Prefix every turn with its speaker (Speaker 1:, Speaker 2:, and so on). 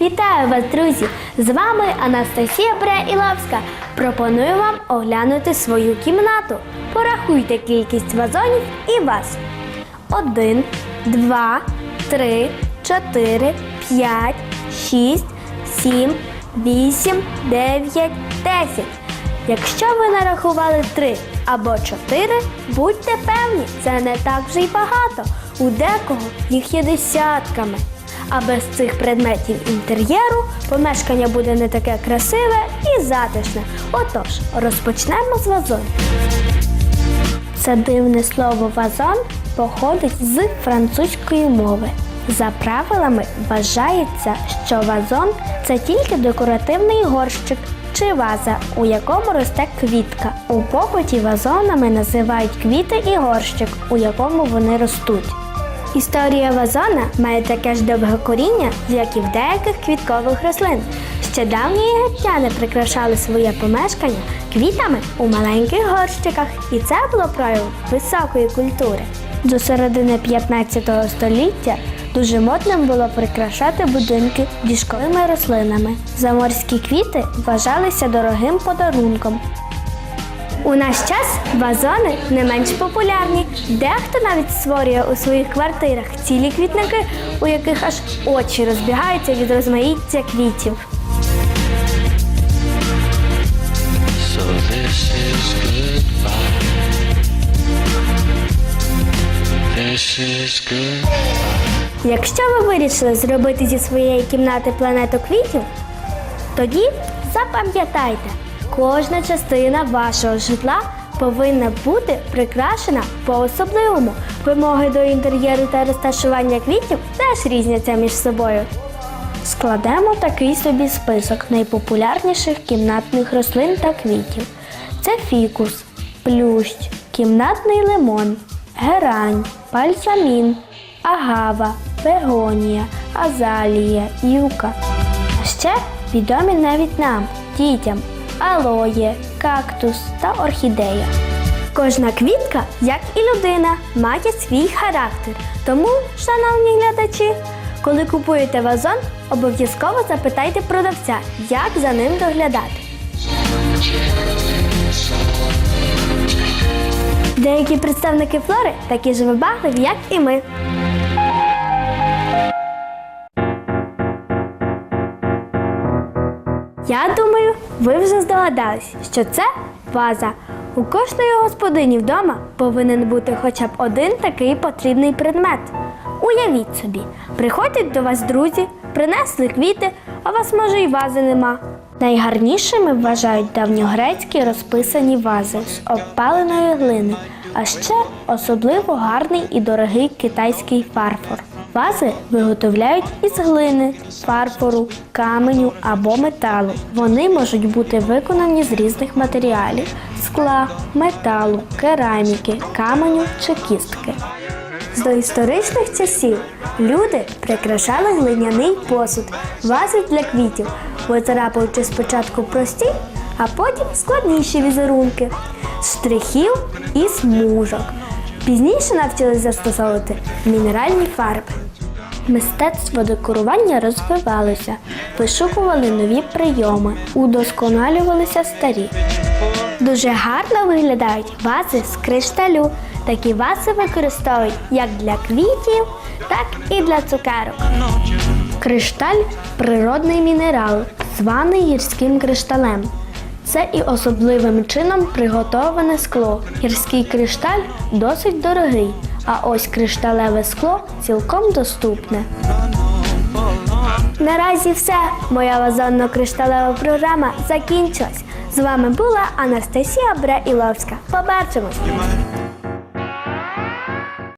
Speaker 1: Вітаю вас, друзі! З вами Анастасія Бреіловська. Пропоную вам оглянути свою кімнату. Порахуйте кількість вазонів і вас. Один, два, три, чотири, п'ять, шість, сім, вісім, дев'ять, десять. Якщо ви нарахували три або чотири, будьте певні, це не так вже й багато. У декого їх є десятками. А без цих предметів інтер'єру помешкання буде не таке красиве і затишне. Отож, розпочнемо з вазонів. Це дивне слово вазон походить з французької мови. За правилами вважається, що вазон це тільки декоративний горщик чи ваза, у якому росте квітка. У побуті вазонами називають квіти і горщик, у якому вони ростуть. Історія вазона має таке ж довге коріння, як і в деяких квіткових рослин. Ще давні єгиптяни прикрашали своє помешкання квітами у маленьких горщиках, і це було проявом високої культури. До середини 15 століття дуже модним було прикрашати будинки діжковими рослинами. Заморські квіти вважалися дорогим подарунком, у наш час вазони не менш популярні. Дехто навіть створює у своїх квартирах цілі квітники, у яких аж очі розбігаються від розмаїття квітів.
Speaker 2: So this is goodbye. This is good.
Speaker 1: Якщо ви вирішили зробити зі своєї кімнати планету квітів, тоді запам'ятайте, кожна частина вашого житла повинна бути прикрашена по-особливому. Вимоги до інтер'єру та розташування квітів теж різняться між собою. Складемо такий собі список найпопулярніших кімнатних рослин та квітів. Це фікус, плющ, кімнатний лимон, герань, бальзамін, агава, бегонія, азалія, юка. А ще відомі навіть нам, дітям, алоє, кактус та орхідея. Кожна квітка, як і людина, має свій характер. Тому, шановні глядачі, коли купуєте вазон, обов'язково запитайте продавця, як за ним доглядати. Деякі представники флори такі ж вибагливі, як і ми. Я думаю, ви вже здогадались, що це ваза. У кожної господині вдома повинен бути хоча б один такий потрібний предмет. Уявіть собі, приходять до вас друзі, принесли квіти, а вас може й вази нема. Найгарнішими вважають давньогрецькі розписані вази з обпаленої глини, а ще особливо гарний і дорогий китайський фарфор. Вази виготовляють із глини, фарфору, каменю або металу. Вони можуть бути виконані з різних матеріалів: скла, металу, кераміки, каменю чи кістки. З доісторичних часів люди прикрашали глиняний посуд, вази для квітів, поцарапуючи спочатку прості, а потім складніші візерунки, штрихів і смужок. Пізніше навчились застосовувати мінеральні фарби. Мистецтво декорування розвивалося, вишукували нові прийоми, удосконалювалися старі. Дуже гарно виглядають вази з кришталю. Такі вази використовують як для квітів, так і для цукерок. Кришталь природний мінерал, званий гірським кришталем. Це і особливим чином приготоване скло. Гірський кришталь досить дорогий, а ось кришталеве скло цілком доступне. Наразі все. Моя вазонно-кришталева програма закінчилась. З вами була Анастасія Бреіловська. Побачимось!